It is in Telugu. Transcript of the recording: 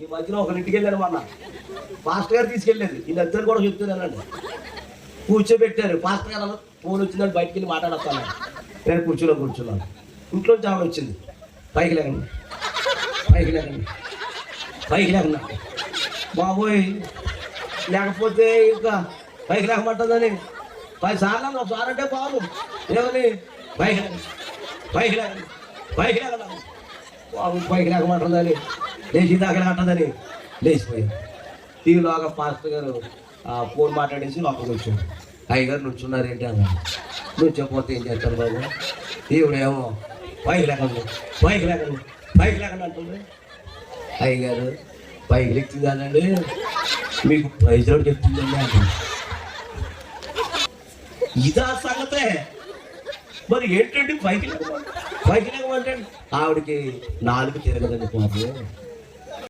ఈ మధ్యన ఒకరింటికి వెళ్ళాను మొన్న. పాస్టర్ గారు తీసుకెళ్ళలేదు వీళ్ళిద్దరు కూడా చెప్తున్నానండి కూర్చోబెట్టారు. పాస్టర్ గారు ఫోన్ వచ్చిందని బయటికి వెళ్ళి మాట్లాడతాను నేను కూర్చున్నా కూర్చున్నాను ఇంట్లో నుంచి ఆవిడ వచ్చింది. పైకి లేకండి పైకి లేకండి పైకి లేకుండా బాబోయ్ లేకపోతే ఇంకా పైకి లేకమంటుందని పది సార్లు అన్న, ఒకసారి అంటే బాబు ఏమని పైకి లేకండి పైకి లేకండి పైకి లేకండి బాబు పైకి లేకమంటుందని లేచి దాకా కట్టదని లేచిపోయాను టీవీలోగా పాస్టర్ గారు ఫోన్ మాట్లాడేసి లోపలికి వచ్చాడు. అయ్యగారు నుంచున్నారు ఏంటి అన్నారు. నుంచోపోతే ఏం చేస్తారు బాబు? ఈవిడేమో పైకి లేకండి పైకి లేకండి పైకి లేకండి అంటుంది. అయ్యగారు పైకి లెక్కిందానండి మీకు ప్రైజ్ కూడా చెప్తుందండి అంటుంది. ఇదా సంగతే. మరి ఏంటండి పైకి లేకపోతే పైకి లేకపోతే? ఆవిడకి నాలుగు తిరగదండి పాపం